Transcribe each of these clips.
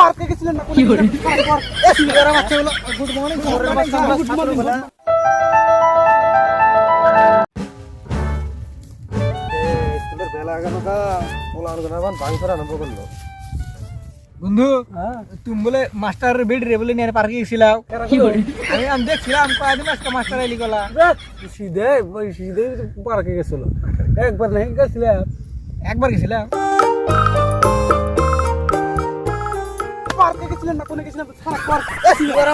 পার্কে গেছিলেন না কি করে গুড মর্নিং গুড মর্নিং বন্ধু তুমি বলে মাস্টার বেড রে বলে নিয়ে পার্কে গেছিলাম। আমি আমি দেখছিলাম কয়েকদিন আজকে মাস্টার এলি গলা? সিধে সিধে পার্কে গেছিল। একবার নাই গেছিলাম একবার গেছিলাম? পার্কে গেছিলেন না কোনে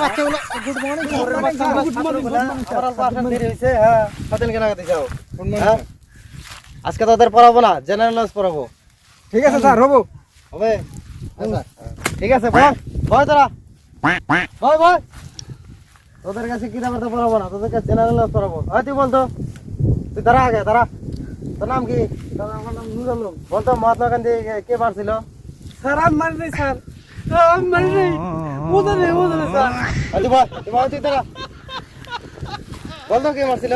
বাচ্চাগুলো গুড মর্নিং গুড মর্নিং। বাসা দেরি হ্যাঁ। সাতেন কেনা কাতে যাও। হ্যাঁ। আজকে তোদের পড়াবো না জেনারেল নলেজ পড়াবো। ঠিক আছে স্যার হব। হবে? ঠিক আছে বল। বল তোরা। বল বল। তোদের কাছে কি ব্যাপারটা পড়াবো না তোদের কাছে জেনারেল নলেজ পড়াবো। হয় তুই বলতো তুই দাঁড়া আগে দাঁড়া। তোর নাম কি? আমার নাম নুর আলম। বলতো মহাত্মা গান্ধী কে- কে পারছিল স্যার আমি মানি স্যার। মানি বলতো কে মারছিল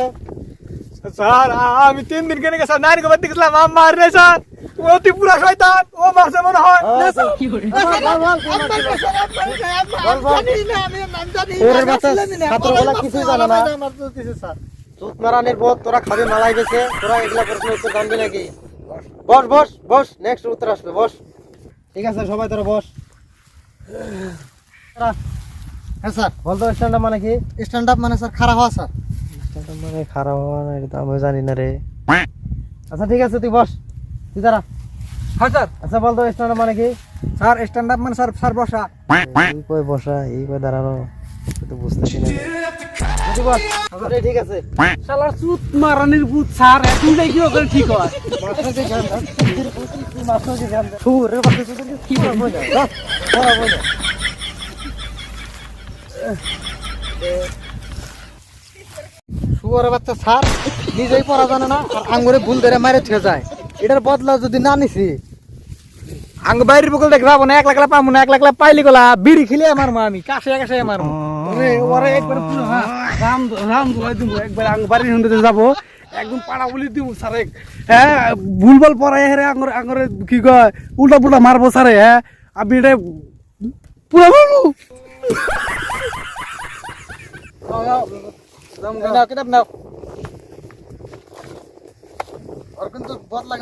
স্যার আমি তিন দিন কেনে আমি স্যার ও ত্রিপুরা শয়তান ও মারছে মনে হয় মারানির পর তোরা খাবি মালাই গেছে তোরা এগুলা প্রশ্ন উত্তর জানবি নাকি বস বস বস নেক্সট উত্তর আসবে বস ঠিক আছে সবাই তোরা বস হ্যাঁ স্যার বলতো স্ট্যান্ড মানে কি? স্ট্যান্ড আপ মানে স্যার খারাপ হওয়া স্যার। স্ট্যান্ড মানে খারাপ হওয়া না এটা তো জানি না রে। আচ্ছা ঠিক আছে তুই বস। তুই দাঁড়া। হ্যাঁ স্যার। আচ্ছা বলতো স্ট্যান্ড মানে কি? স্যার স্ট্যান্ড আপ মানে স্যার স্যার বসা। এই কই বসা? এই কই দাঁড়ানো? তো বুঝতেছি না তুই বস। আরে ঠিক আছে। শালা চুত মারানির ভূত স্যার এখন যাই কি ওখানে ঠিক হয়। কি বলব না যা পড়া বল শুয়ার বাচ্চা স্যার, নিজেই পড়া জানে না, আর আঙ্গুরে ভুল ধরে মারে থেকে যায়। এটার বদলা যদি না নিছি, আঙ্গ বাইরের না এক লাখ পাবো না এক লাখ পাইলি গলা, বিড়ি খেলে আমি কাছে কাছে মারবো ওরে ওরে, একবার পুরো হ্যাঁ রাম রাম ধুলাই দিব একবার আং বাড়ি হুন্ডে যাব, একদম হ্যাঁ কি কয় উল্টা পুল্টা মারবো, স্যারে হ্যাঁ। আমি এটা পুরো বলব নাও কিতাব নাও আর কিন্তু বদলা